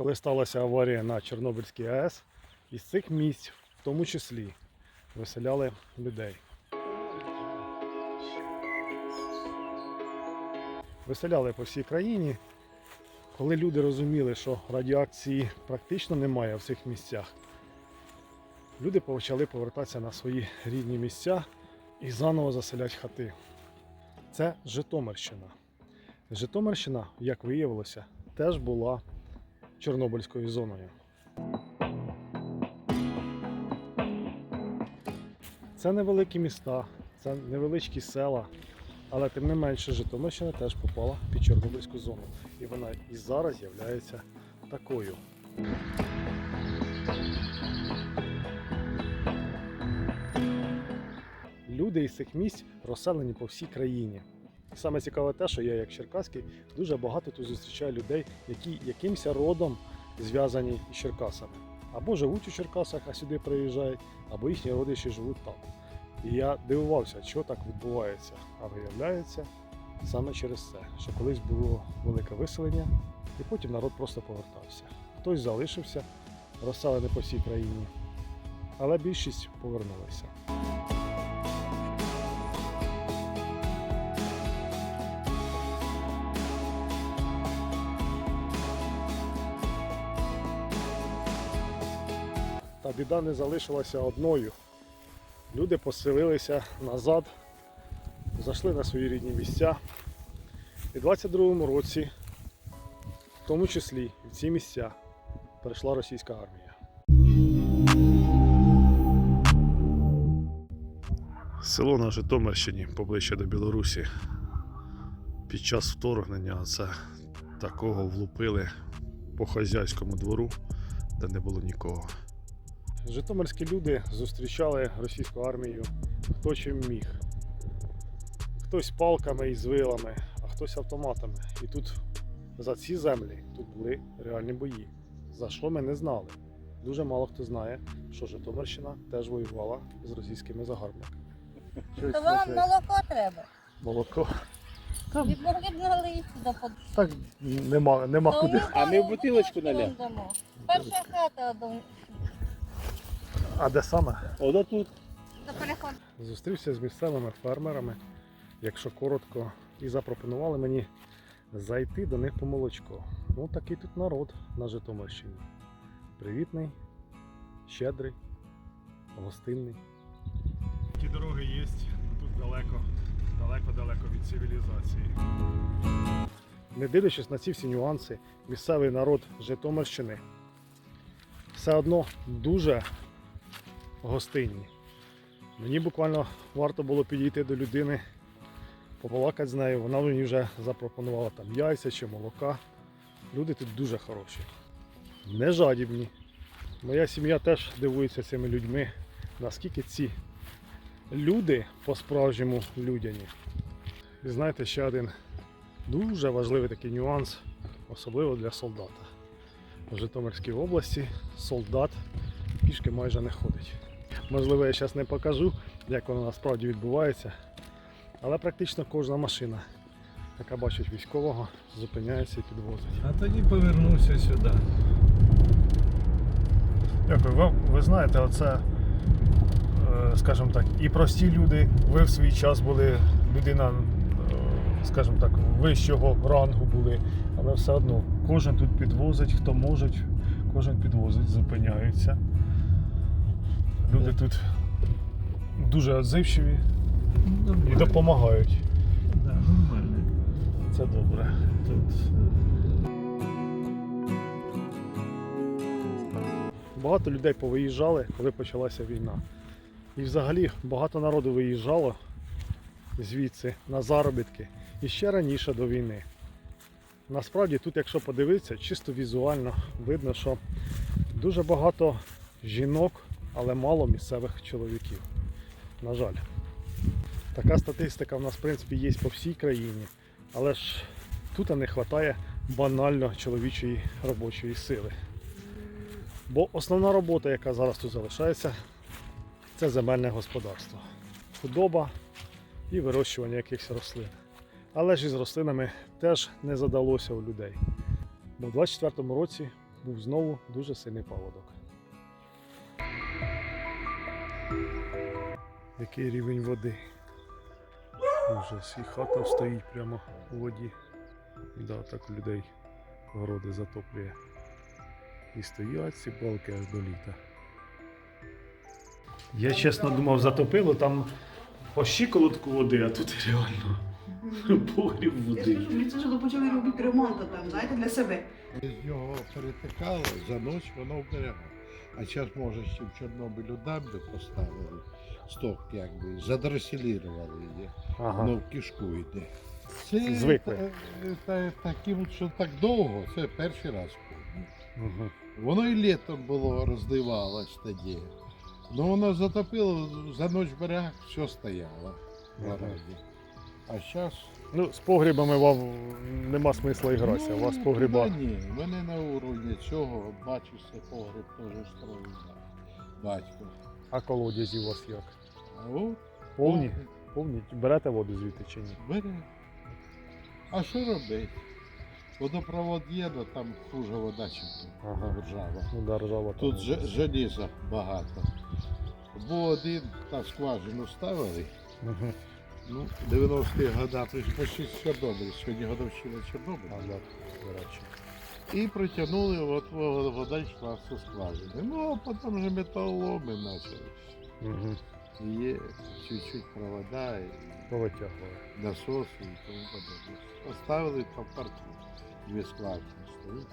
коли сталася аварія на Чорнобильській АЕС, із цих місць, в тому числі, виселяли людей. Виселяли по всій країні. Коли люди розуміли, що радіації практично немає в цих місцях, люди почали повертатися на свої рідні місця і заново заселяти хати. Це Житомирщина. Житомирщина, як виявилося, теж була Чорнобильською зоною. Це невеликі міста, це невеличкі села, але тим не менше Житомирщина теж попала під Чорнобильську зону. І вона і зараз є такою. Люди із цих місць розселені по всій країні. І саме цікаве те, що я, як черкаський, дуже багато тут зустрічаю людей, які якимось родом зв'язані із Черкасами. Або живуть у Черкасах, а сюди приїжджають, або їхні родичі живуть там. І я дивувався, що так відбувається. А виявляється саме через це, що колись було велике виселення, і потім народ просто повертався. Хтось залишився, розселений по всій країні, але більшість повернулася. Та біда не залишилася одною. Люди поселилися назад, зайшли на свої рідні місця. І в 22-му році, в тому числі, в ці місця прийшла російська армія. Село на Житомирщині поближче до Білорусі. Під час вторгнення це такого влупили по хазяйському двору, де не було нікого. Житомирські люди зустрічали російську армію хто чим міг. Хтось палками і з вилами, а хтось автоматами. І тут за ці землі тут були реальні бої. За що ми не знали. Дуже мало хто знає, що Житомирщина теж воювала з російськими загарбниками. Щось То вам таке. молоко треба. Молоко. Від могли б налити до под... Так нема, нема куди. ми А ми в бутилочку вам. Перша хата до, А де саме? Ото тут. Зустрівся з місцевими фермерами, якщо коротко, і запропонували мені зайти до них по молочко. Ну такий тут народ на Житомирщині. Привітний, щедрий, гостинний. Ті дороги є, тут далеко, далеко-далеко від цивілізації. Не дивлячись на ці всі нюанси, місцевий народ Житомирщини все одно дуже гостинні. Мені буквально варто було підійти до людини, побалакати з нею. Вона мені вже запропонувала там яйця чи молока. Люди тут дуже хороші. Не жадібні. Моя сім'я теж дивується цими людьми, наскільки ці люди по-справжньому людяні. І знаєте, ще один дуже важливий такий нюанс, особливо для солдата. В Житомирській області солдат пішки майже не ходить. Можливо, я зараз не покажу, як воно насправді відбувається. Але практично кожна машина, яка бачить військового, зупиняється і підвозить. А тоді повернувся сюди. Дякую. Ви, ви знаєте, оце, е, скажімо так, і прості люди. Ви в свій час були людина, е, скажімо так, вищого рангу були, але все одно кожен тут підвозить, хто може, кожен підвозить, зупиняються. Люди тут дуже відзивчиві і допомагають. Да, нормально. Це добре. Тут Багато людей повиїжджали, коли почалася війна. І взагалі багато народу виїжджало звідси на заробітки і ще раніше до війни. Насправді тут, якщо подивитися, чисто візуально видно, що дуже багато жінок, але мало місцевих чоловіків. На жаль. Така статистика в нас, в принципі, є по всій країні, але ж тут не вистачає банально чоловічої робочої сили. Бо основна робота, яка зараз тут залишається, це земельне господарство. Худоба і вирощування якихось рослин. Але ж із рослинами теж не задалося у людей. Бо в 24-му році був знову дуже сильний паводок. Який рівень води? Ужас, і хата стоїть прямо у воді. Да, так у людей городи затоплює. І стоять ці балки аж до літа. Я чесно думав, затопило там по щиколотку води, а тут реально погріб Я води. скажу, ми це ж почали робити ремонт там, знаєте, для себе. З нього перетикало, за ніч воно вберегало. А зараз, може, ще в Чорнобилю дамби поставили, сток якби, задресилірували її, Ага. воно в кишку йде. Це Звикли. та- та- таким, що так довго, це перший раз. Угу. Воно і літом було роздивалось тоді. Ну воно затопило, за ніч берег все стояло Ага. городі. А зараз Ну, з погрібами вам нема смисла і гратися. У вас погріба. Ну, Ні, в мене на уровні цього, бачишся, погріб теж строїв батько. А колодязі у вас як? А от Повні? Повні? Берете воду звідти чи ні? бере. А що робити? Водопровод є, але там хуже вода, ніж Ага. держава. Ну, да, ржава Тут там. же- желіза багато. Був один, та скважину ставили. Угу. Ну, 90-ті года, почти Чорнобиль, сьогодні годовщина Чорнобиля. А, да, до речі. І притягнули, от во- вода йшла зі скважини. Ну, а потім вже металоломи почали. Угу. Є чуть-чуть провода, і Повитягували. насоси і тому подобне. Поставили там парку. Дві складки стоїть.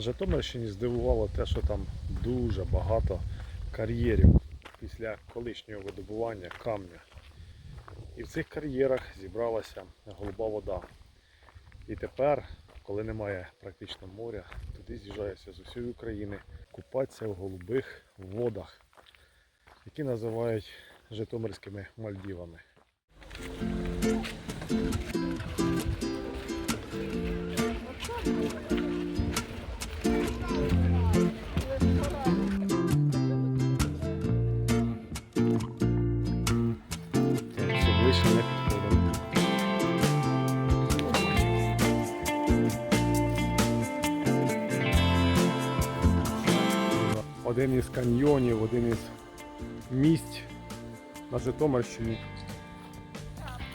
На Житомирщині здивувало те, що там дуже багато кар'єрів після колишнього видобування камня. І в цих кар'єрах зібралася голуба вода. І тепер, коли немає практично моря, туди з'їжджаються з усієї України купатися в голубих водах, які називають Житомирськими Мальдівами. Один із каньйонів, один із місць на Житомирщині,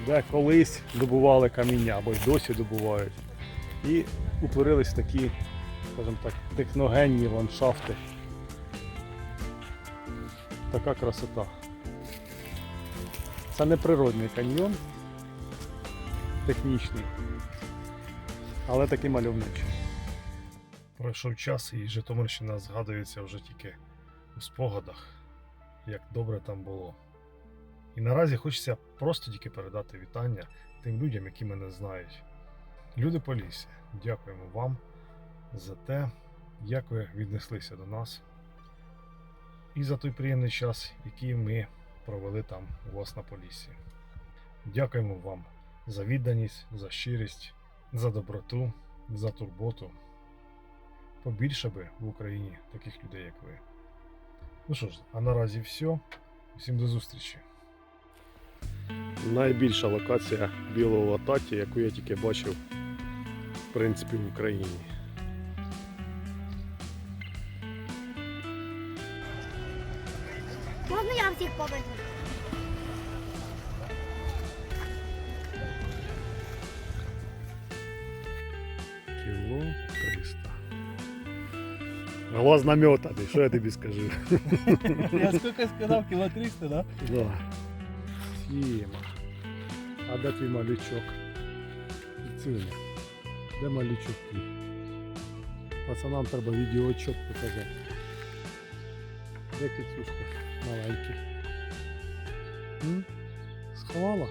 де колись добували каміння або й досі добувають. І утворились такі, скажімо так, техногенні ландшафти. Така красота. Це не природний каньйон, технічний, але такий мальовничий. Пройшов час і Житомирщина згадується вже тільки у спогадах, як добре там було. І наразі хочеться просто тільки передати вітання тим людям, які мене знають. Люди Полісся, дякуємо вам за те, як ви віднеслися до нас і за той приємний час, який ми провели там у вас на Поліссі. Дякуємо вам за відданість, за щирість, за доброту, за турботу. Побільше би в Україні таких людей, як ви. Ну що ж, а наразі все. Всім до зустрічі. Найбільша локація білого лататі, яку я тільки бачив, в принципі, в Україні. Можна я всіх побачу? Глаз наметаний, що я тобі скажу? Я скільки сказав, кіло 300, да? Да. Тіма. А де твій малючок? Цюня. Де малючок твій? Пацанам треба відеоотчет показати. Де кицюшка маленький? М? Сховала?